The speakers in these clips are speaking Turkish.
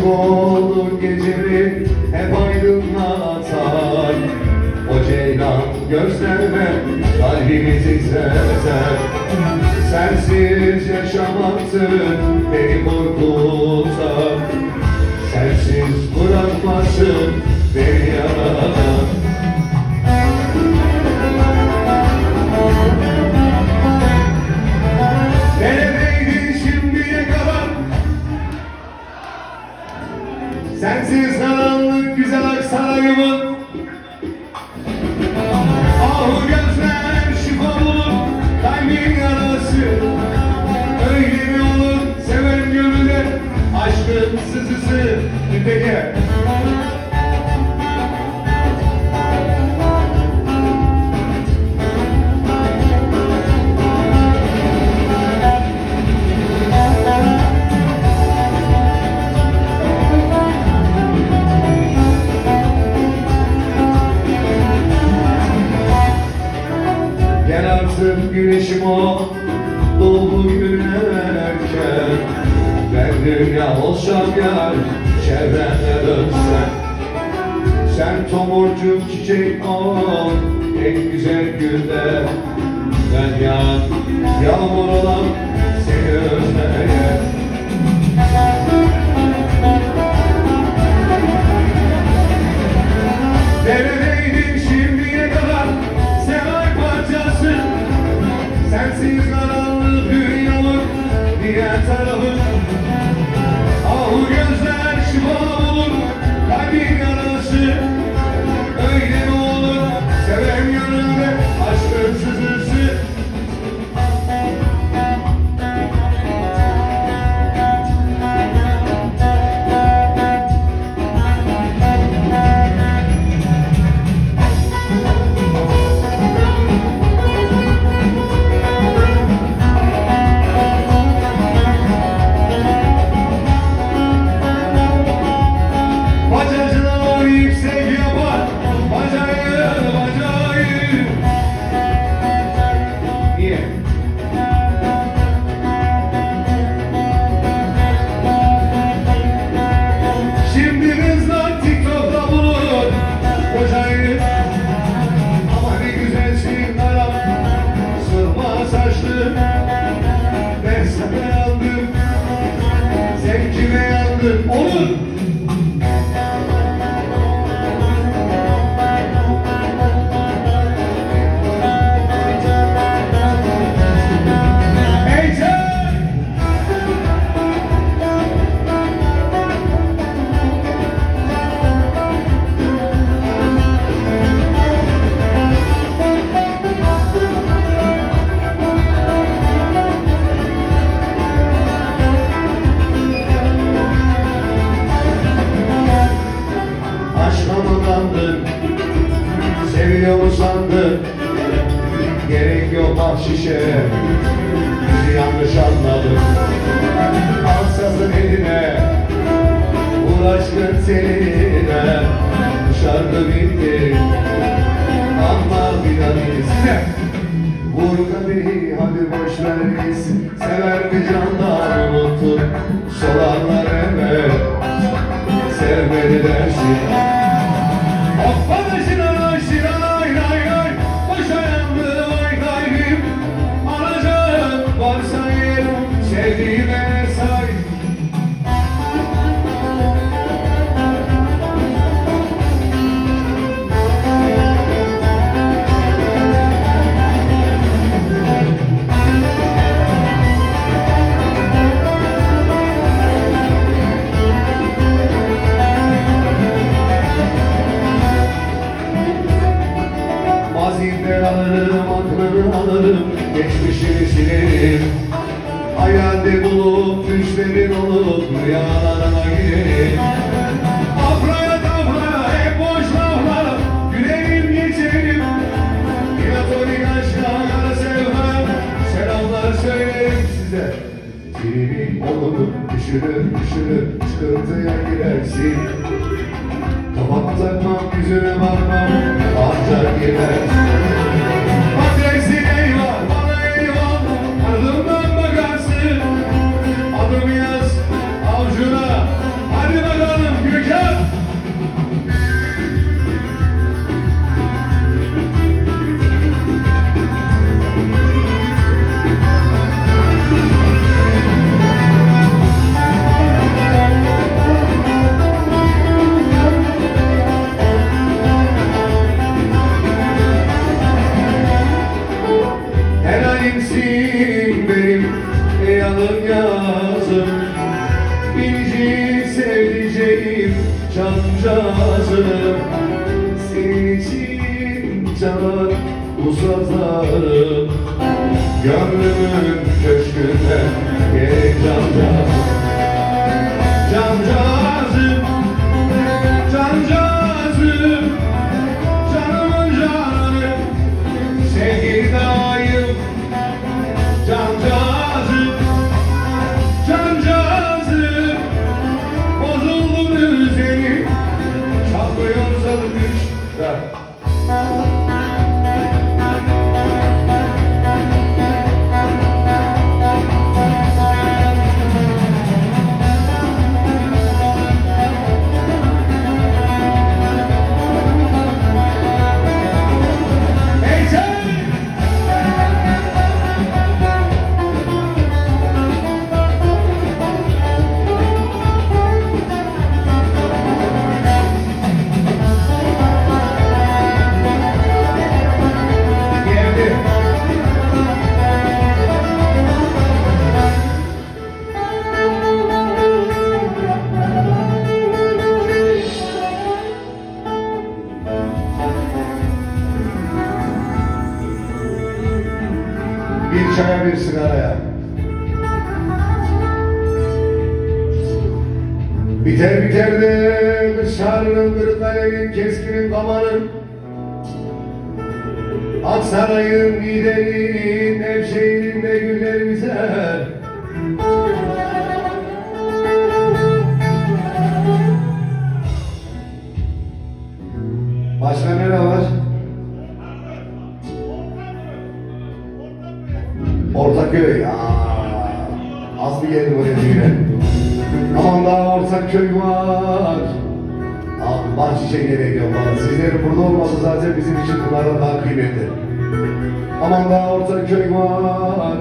Işık olur gecemi hep aydınlatar O ceylan gözlerime kalbimi titreter Sensiz yaşamaktır beni korkutar Sensiz bırakmasın tomurcuk çiçek ol En güzel günde Ben yan yağmur olan seni özledim yandı Gerek yok bahşişe Bizi yanlış anladı Ansasın eline. Vur aşkın seline Şarkı bitti Ama bir anı Vur kabiri düşünüp sıkıntıya girersin sana uzatırım Gönlümün köşküne heyecandan Çaya bir sigaraya. Biter biter de dışarının kırıklarının keskinin kamanın Aksaray'ın gidenin Nevşehir'in de güller biter Gerek yok bana. Sizlerin burada olması zaten bizim için bunlardan daha kıymetli. Aman daha Ortaköy var.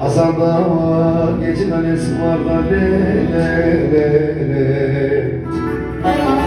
Hasan var, geçin annesi var da le le le le.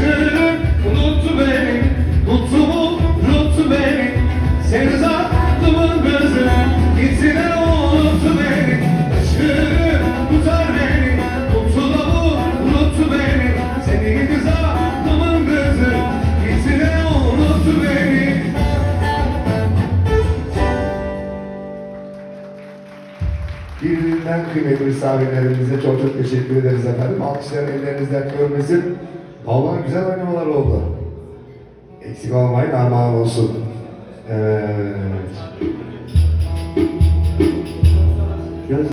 Unuttu beni, tuttu unuttu beni Seni zattımın kızı, gittiler unuttu beni tutar beni, tuttu da bu beni Seni gidi zattımın kızı, gittiler beni Birbirinden kıymetli misafirlerimize çok çok teşekkür ederiz efendim. Alkışlar ellerinizden görmesin. Vallahi güzel oynamalar oldu. Eksik olmayın, armağan olsun. Evet.